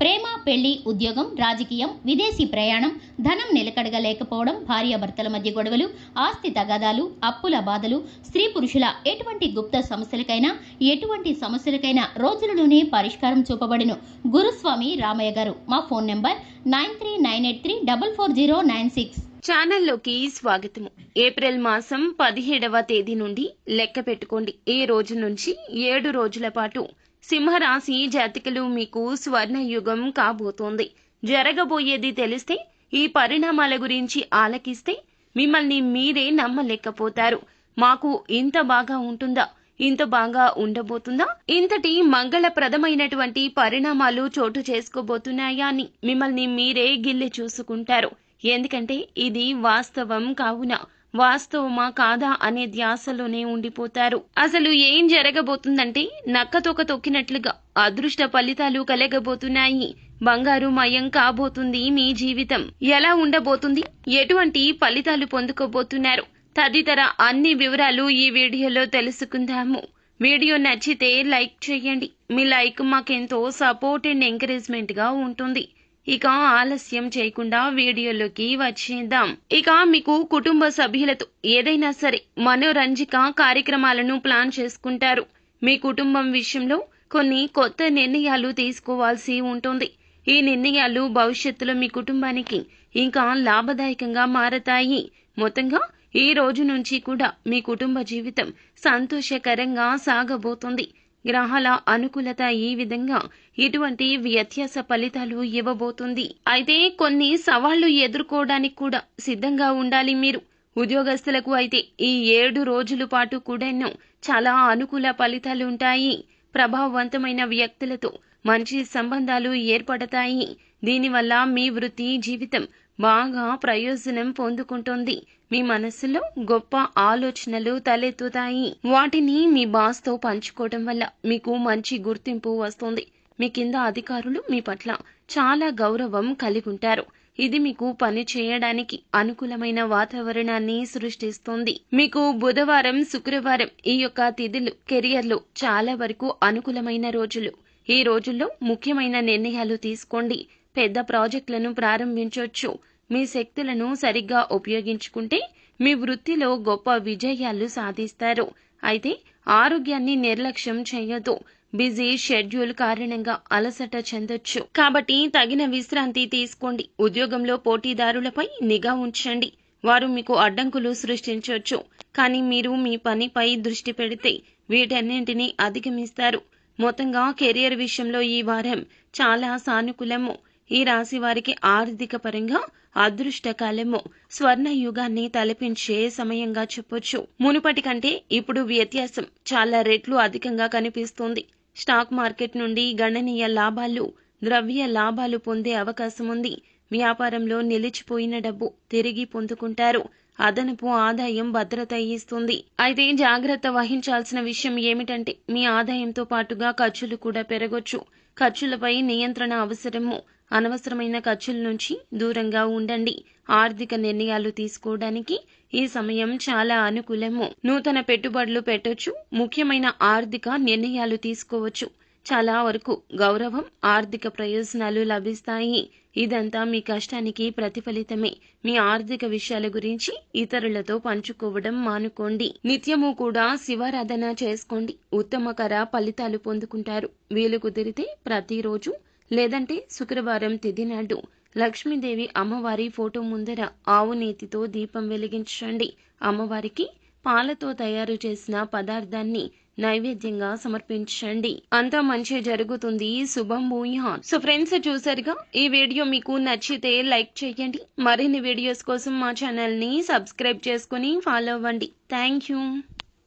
ప్రేమ పెళ్ళి ఉద్యోగం రాజకీయం విదేశీ ప్రయాణం ధనం నిలకడగా లేకపోవడం భార్యాభర్తల మధ్య గొడవలు ఆస్తి తగాదాలు అప్పుల బాధలు స్త్రీ పురుషుల ఎటువంటి గుప్త సమస్యలకైనా ఎటువంటి సమస్యలకైనా రోజులలోనే పరిష్కారం చూపబడిను. గురుస్వామి రామయ్య గారు మా phone number nine three nine eight three double four zero nine six. ఛానల్లోకి స్వాగతము. ఏప్రిల్ మాసం పదిహేడవ తేదీ నుండి లెక్క పెట్టుకోండి. ఈ రోజు నుంచి ఏడు రోజుల పాటు సింహరాశి జాతికలు మీకు స్వర్ణయుగం కాబోతోంది. జరగబోయేది తెలిస్తే ఈ పరిణామాల గురించి ఆలకిస్తే మిమ్మల్ని మీరే నమ్మలేకపోతారు. మాకు ఇంత బాగా ఉంటుందా? ఇంత బాగా ఉండబోతుందా? ఇంతటి మంగళప్రదమైనటువంటి పరిణామాలు చోటు చేసుకోబోతున్నాయా అని మిమ్మల్ని మీరే గిల్లె చూసుకుంటారు. ఎందుకంటే ఇది వాస్తవం కావున. వాస్తవమా కాదా అనే ధ్యాసలోనే ఉండిపోతారు. అసలు ఏం జరగబోతుందంటే నక్కతోక తొక్కినట్లుగా అదృష్ట ఫలితాలు కలగబోతున్నాయి. బంగారు మయం కాబోతుంది మీ జీవితం. ఎలా ఉండబోతుంది? ఎటువంటి ఫలితాలు పొందుకోబోతున్నారు? తదితర అన్ని వివరాలు ఈ వీడియోలో తెలుసుకుందాము. వీడియో నచ్చితే లైక్ చేయండి. మీ లైక్ మాకెంతో సపోర్ట్ అండ్ ఎంకరేజ్మెంట్గా ఉంటుంది. ఇక ఆలస్యం చేయకుండా వీడియోలోకి వచ్చేద్దాం. ఇక మీకు కుటుంబ సభ్యులతో ఏదైనా సరే మనోరంజిక కార్యక్రమాలను ప్లాన్ చేసుకుంటారు. మీ కుటుంబం విషయంలో కొన్ని కొత్త నిర్ణయాలు తీసుకోవాల్సి ఉంటుంది. ఈ నిర్ణయాలు భవిష్యత్తులో మీ కుటుంబానికి ఇంకా లాభదాయకంగా మారతాయి. మొత్తంగా ఈ రోజు నుంచి కూడా మీ కుటుంబ జీవితం సంతోషకరంగా సాగబోతుంది. గ్రహాల అనుకూలత ఈ విధంగా ఇటువంటి వ్యత్యాస ఫలితాలు ఇవ్వబోతుంది. అయితే కొన్ని సవాళ్ళు ఎదుర్కోవడానికి కూడా సిద్ధంగా ఉండాలి మీరు. ఉద్యోగస్తులకు అయితే ఈ ఏడు రోజుల పాటు కూడాను చాలా అనుకూల ఫలితాలు ఉంటాయి. ప్రభావవంతమైన వ్యక్తులతో మంచి సంబంధాలు ఏర్పడతాయి. దీనివల్ల మీ వృత్తి జీవితం బాగా ప్రయోజనం పొందుకుంటుంది. మీ మనసులో గొప్ప ఆలోచనలు తలెత్తుతాయి. వాటిని మీ బాస్తో పంచుకోవడం వల్ల మీకు మంచి గుర్తింపు వస్తుంది. మీ కింద అధికారులు మీ పట్ల చాలా గౌరవం కలిగి ఉంటారు ఇది మీకు పని చేయడానికి అనుకూలమైన వాతావరణాన్ని సృష్టిస్తుంది. మీకు బుధవారం శుక్రవారం ఈ యొక్క తిథులు కెరియర్లో చాలా వరకు అనుకూలమైన రోజులు. ఈ రోజుల్లో ముఖ్యమైన నిర్ణయాలు తీసుకోండి. పెద్ద ప్రాజెక్టులను ప్రారంభించవచ్చు మీ శక్తులను సరిగ్గా ఉపయోగించుకుంటే మీ వృత్తిలో గొప్ప విజయాలు సాధిస్తారు. అయితే ఆరోగ్యాన్ని నిర్లక్ష్యం చేయొద్దు బిజీ షెడ్యూల్ కారణంగా అలసట చెందొచ్చు. కాబట్టి తగిన విశ్రాంతి తీసుకోండి. ఉద్యోగంలో పోటీదారులపై నిఘా ఉంచండి. వారు మీకు అడ్డంకులు సృష్టించవచ్చు కానీ మీరు మీ పనిపై దృష్టి పెడితే వీటన్నింటినీ అధిగమిస్తారు. మొత్తంగా కెరియర్ విషయంలో ఈ వారం చాలా సానుకూలము. ఈ రాశి వారికి ఆర్థిక పరంగా అదృష్టకాలము స్వర్ణ యుగాన్ని తలపించే సమయంగా చెప్పొచ్చు. మునుపటి కంటే ఇప్పుడు వ్యత్యాసం చాలా రెట్లు అధికంగా కనిపిస్తుంది. స్టాక్ మార్కెట్ నుండి గణనీయ లాభాలు ద్రవ్య లాభాలు పొందే అవకాశం ఉంది. వ్యాపారంలో నిలిచిపోయిన డబ్బు తిరిగి పొందుకుంటారు. అదనపు ఆదాయం భద్రత ఇస్తుంది. అయితే జాగ్రత్త వహించాల్సిన విషయం ఏమిటంటే మీ ఆదాయంతో పాటుగా ఖర్చులు కూడా పెరగొచ్చు. ఖర్చులపై నియంత్రణ అవసరము. అనవసరమైన ఖర్చుల నుంచి దూరంగా ఉండండి. ఆర్థిక నిర్ణయాలు తీసుకోవడానికి ఈ సమయం చాలా అనుకూలము. నూతన పెట్టుబడులు పెట్టొచ్చు ముఖ్యమైన ఆర్థిక నిర్ణయాలు తీసుకోవచ్చు. చాలా వరకు గౌరవం ఆర్థిక ప్రయోజనాలు లభిస్తాయి. ఇదంతా మీ కష్టానికి ప్రతిఫలితమే. మీ ఆర్థిక విషయాల గురించి ఇతరులతో పంచుకోవడం మానుకోండి. నిత్యము కూడా శివారాధన చేసుకోండి. ఉత్తమకర ఫలితాలు పొందుకుంటారు. వీలు కుదిరితే ప్రతిరోజు లేదంటే శుక్రవారం తిథి నాడు లక్ష్మీదేవి అమ్మవారి ఫోటో ముందర ఆవు నేతితో దీపం వెలిగించండి. అమ్మవారికి పాలతో తయారు చేసిన పదార్థాన్ని నైవేద్యంగా సమర్పించండి. అంతా మంచి జరుగుతుంది. శుభం భూయాన్ సో ఫ్రెండ్స్ చూసారుగా? ఈ వీడియో మీకు నచ్చితే లైక్ చేయండి. మరిన్ని వీడియోస్ కోసం మా ఛానల్ని సబ్స్క్రైబ్ చేసుకుని ఫాలో అవ్వండి. Thank you.